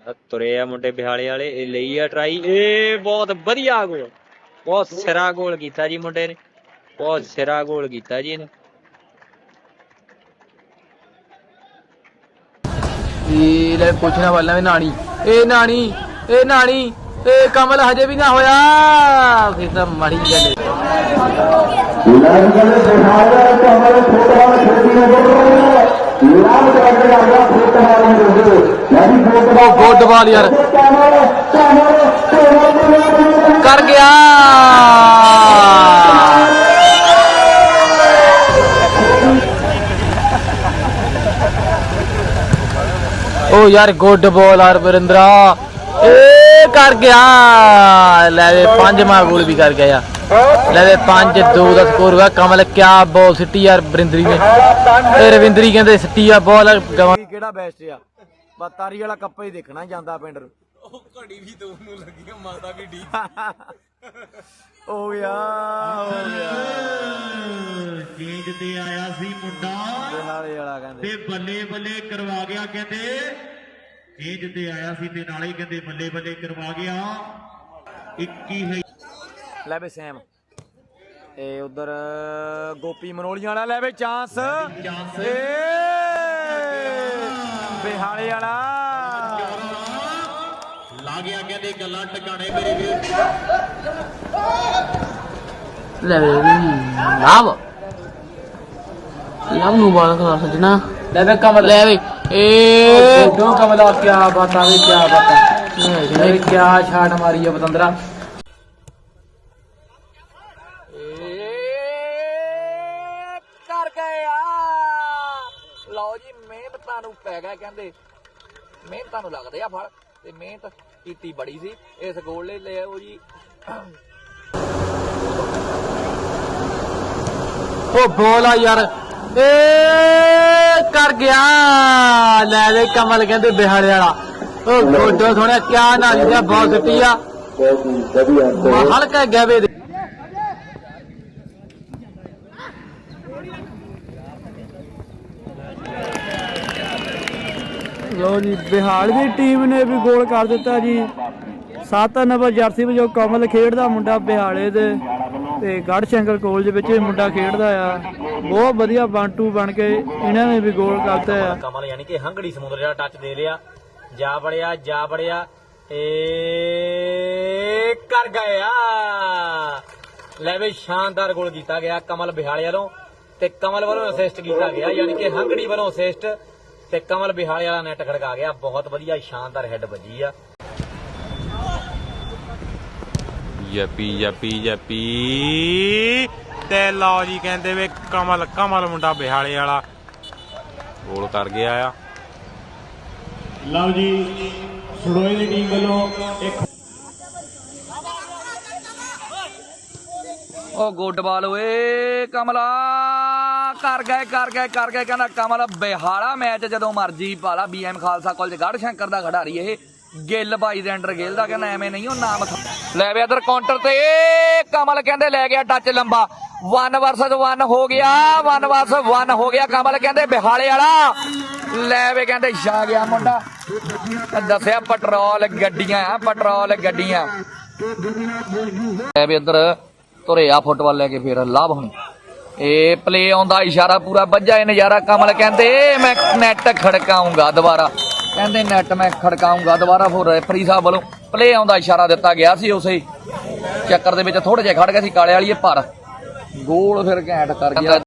ਤੁਰੇ ਆ ਮੁੰਡੇ ਬਿਹਾਲੇ ਵਾਲੇ ਇਹ ਲਈ ਆ ਟਰਾਈ ਇਹ ਬਹੁਤ ਵਧੀਆ ਗੋਲ ਬਹੁਤ ਸਿਰਾ ਗੋਲ ਕੀਤਾ ਜੀ ਮੁੰਡੇ ਨੇ ਬਹੁਤ ਸਿਰਾ ਗੋਲ ਕੀਤਾ ਜੀ ਇਹਨੇ। ਇਹ ਲੈ ਪੁੱਛਣਾ ਵਾਲਾ ਵੀ ਨਾਣੀ ਇਹ ਨਾਣੀ ਇਹ ਨਾਣੀ ਇਹ ਕਮਲ ਹਜੇ ਵੀ ਨਾ ਹੋਇਆ ਫਿਰ ਤਾਂ ਮੜੀ ਗੱਲ ਫੁੱਟਬਾਲ ਯਾਰ ਕਰ ਗਿਆ ਓ ਯਾਰ ਗੁੱਡ ਬਾਲ ਆਰ ਵਰਿੰਦਰਾ ਏ ਕਰ ਗਿਆ ਲੈ ਵੇ ਪੰਜਵਾਂ ਗੋਲ ਵੀ ਕਰ ਗਿਆ ਲੈ ਵੇ 5 2 ਦਾ ਸਕੋਰ ਹੋਇਆ ਕਮਲ ਕਿਆ ਬਾਲ ਸਿੱਟੀ ਯਾਰ ਵਰਿੰਦਰੀ ਨੇ ਇਹ ਰਵਿੰਦਰੀ ਕਹਿੰਦੇ ਸਿੱਟੀ ਆ ਬਾਲ ਕਿਹੜਾ ਬੈਸਟ ਆ ਬਸ ਤਾਰੀ ਵਾਲਾ ਕੱਪਾ ਹੀ ਦੇਖਣਾ ਜਾਂਦਾ ਪਿੰਡ ਨੂੰ। ਉਹ ਘੜੀ ਵੀ ਦੋ ਨੂੰ ਲੱਗੀ ਮਾਤਾ ਵੀ ਢੀ ਹੋ ਗਿਆ ਹੋ ਗਿਆ। ਗੇਂਦ ਤੇ ਆਇਆ ਸੀ ਮੁੰਡਾ। ਨਾਲੇ ਵਾਲਾ ਕਹਿੰਦੇ। ਤੇ ਬੱਲੇ ਬੱਲੇ ਕਰਵਾ ਗਿਆ ਕਹਿੰਦੇ। ਗੇਂਦ ਤੇ ਆਇਆ ਸੀ ਤੇ ਨਾਲੇ ਕਹਿੰਦੇ ਬੱਲੇ ਬੱਲੇ ਕਰਵਾ ਗਿਆ। 21 ਹੈ ਲੈ ਵੇ ਸੈਮ। ਇਹ ਉਧਰ ਗੋਪੀ ਮਨੋਲੀਆਂ ਵਾਲਾ ਲੈ ਵੇ ਚਾਂਸ। ਚਾਂਸ। ਏ ਬਿਹਾਲੇ ਵਾਲਾ। ਲਾ ਗਿਆ ਕਹਿੰਦੇ ਗੱਲਾਂ ਟਿਕਾਣੇ ਮੇਰੇ ਵੀਰ। ਲੈ ਵੇ ਲਾਭ ਲਾਭ ਨੂੰ ਬਾਲ ਖਾ ਸਜਣਾ ਲੈ ਵੇ ਕਮਲ। ਲੈ ਵੇ ਏ। ਦੋ ਕਮਲਾ ਕਿਆ ਬਾਤਾਂ ਵੇ ਕਿਆ ਬਾਤਾਂ। ਏ ਕਿਆ ਛਾਟ ਮਾਰੀ ਆ ਬਤੰਦਰਾ ਕਰ ਗਿਆ ਲਓ ਜੀ ਮਿਹਨਤਾਂ ਨੂੰ ਪੈ ਗਿਆ ਕਹਿੰਦੇ। ਮਿਹਨਤਾਂ ਨੂੰ ਲੱਗਦੇ ਆ ਫਲ ਤੇ ਮਿਹਨਤ ਕੀਤੀ ਬੜੀ ਸੀ। ਇਸ ਗੋਲ ਲਈ ਲੈ ਆਓ ਜੀ। ਉਹ ਬੋਲ ਆ ਯਾਰ ਏ ਕਰ ਗਿਆ। ਲੈ ਲੈ ਕਮਲ ਕਹਿੰਦੇ ਬਿਹਾਰੇ ਵਾਲਾ। ਉਹ ਗੋਡੋ ਸੋਹਣਾ ਕਿਆ ਨਾ ਲਿਆ ਬਹੁਤ ਸਿੱਟੀ ਆ। ਹਲਕਾ ਗੈਵੇ ਲੋ ਜੀ, ਬਿਹਾਰ ਦੀ ਟੀਮ ਨੇ ਵੀ ਗੋਲ ਕਰ ਦਿੱਤਾ ਜੀ। 7 ਨੰਬਰ ਜਰਸੀ ਵਿੱਚ ਕਮਲ ਖੇਡਦਾ ਮੁੰਡਾ ਬਿਹਾਲੇ ਦੇ ਤੇ ਗੜ ਸ਼ੰਕਰ ਕਾਲਜ ਵਿੱਚ ਇਹ ਮੁੰਡਾ ਖੇਡਦਾ ਆ। ਬਹੁਤ ਵਧੀਆ 1-2 ਬਣ ਕੇ ਇਹਨਾਂ ਨੇ ਵੀ ਗੋਲ ਕਰਤਾ ਆ। ਕਮਲ ਯਾਨੀ ਕਿ ਹੰਗੜੀ ਸਮੁੰਦਰ ਜਿਹੜਾ ਟੱਚ ਦੇ ਲਿਆ। ਜਾ ਬੜਿਆ ਜਾ ਬੜਿਆ ਏ ਕਰ ਗਿਆ ਲੈ ਵੀ ਸ਼ਾਨਦਾਰ ਗੋਲ ਕੀਤਾ ਗਿਆ ਕਮਲ ਬਿਹਾਲੇ ਵੱਲੋਂ ਤੇ ਕਮਲ ਵੱਲੋਂ ਅਸਿਸਟ ਕੀਤਾ ਗਿਆ। ਯਾਨੀ ਕਿ ਹੰਗੜੀ ਵੱਲੋਂ ਅਸਿਸਟ ਤੇ ਕਮਲ ਬਿਹਾਲੇ ਵਾਲਾ ਨੈਟ ਖੜਕਾ ਗਿਆ। ਬਹੁਤ ਵਧੀਆ ਸ਼ਾਨਦਾਰ ਹੈਡ ਵੱਜੀ ਆ। Yippee Yippee Yippee. ਤੇ ਲਓ ਜੀ ਕਹਿੰਦੇ ਵੇ ਕਮਲ ਕਮਲ ਮੁੰਡਾ ਬਿਹਾਲੇ ਵਾਲਾ। ਗੋਲ ਕਰ ਗਿਆ ਆ। ਲਓ ਜੀ ਸੜੋਏ ਦੀ ਟੀਮ ਵੱਲੋਂ ਇੱਕ ਉਹ ਗੁੱਡ ਬਾਲ ਓਏ ਕਮਲਾ। ਕਰ ਗਏ ਕਰ ਗਏ ਕਰ ਗਏ। ਕਹਿੰਦਾ ਕਮਲ ਬਿਹਾਲਾ ਮੈਚ ਜਦੋਂ ਮਰਜ਼ੀ ਪਾਲਾ ਬੀਐਮ ਖਾਲਸਾ ਕਾਲਜ ਗੜ ਸ਼ੰਕਰ ਦਾ ਖਿਡਾਰੀ ਇਹ। ਗਿੱਲ ਬਾਈ ਦੇ ਅੰਡਰ ਗਿੱਲ ਦਾ ਕਹਿੰਦਾ ਐਵੇਂ ਨਹੀਂ, ਉਹ ਨਾਮ ਲੈ ਵੇ ਇਧਰ ਕਾਊਂਟਰ ਤੇ ਕਮਲ ਕਹਿੰਦੇ ਲੈ ਗਿਆ ਟੱਚ ਲੰਬਾ। 1 ਵਰਸਸ 1 ਹੋ ਗਿਆ 1 ਵਰਸ 1 ਹੋ ਗਿਆ। ਕਮਲ ਕਹਿੰਦੇ ਬਿਹਾਲੇ ਵਾਲਾ। ਲੈ ਵੇ ਕਹਿੰਦੇ ਛਾ ਗਿਆ ਮੁੰਡਾ। ਦੱਸਿਆ ਪੈਟਰੋਲ ਗੱਡੀਆਂ ਆ ਪੈਟਰੋਲ ਗੱਡੀਆਂ। ਲੈ ਵੇ ਇੱਧਰ ਤੁਰਿਆ ਫੁੱਟਬਾਲ ਲੈ ਕੇ ਫੇਰ, ਲਾਭ ਹੁਣ। ਇਹ ਪਲੇ ਆਉਂਦਾ, ਇਸ਼ਾਰਾ ਪੂਰਾ ਵੱਜਾ ਇਹ ਨਜ਼ਾਰਾ ਕਮਲ ਕਹਿੰਦੇ ਮੈਂ ਨੈਟ ਖੜਕਾਉਂਗਾ ਦੁਬਾਰਾ। ਕਹਿੰਦੇ ਨੈਟ ਮੈਂ ਖੜਕਾਉਂਗਾ ਦੁਬਾਰਾ। ਫਿਰ ਰੈਫਰੀ ਸਾਹਿਬ ਵੱਲੋਂ ਪਲੇ ਆਉਂਦਾ, ਇਸ਼ਾਰਾ ਦਿੱਤਾ ਗਿਆ ਸੀ ਉਸੇ। ਚੱਕਰ ਦੇ ਵਿੱਚ ਥੋੜੇ ਜਿਹਾ ਖੜ ਗਿਆ ਸੀ, ਕਾਲੇ ਵਾਲੀਏ ਪਰ। ਗੋਲ ਫਿਰ ਘੈਂਟ ਕਰ ਗਿਆ।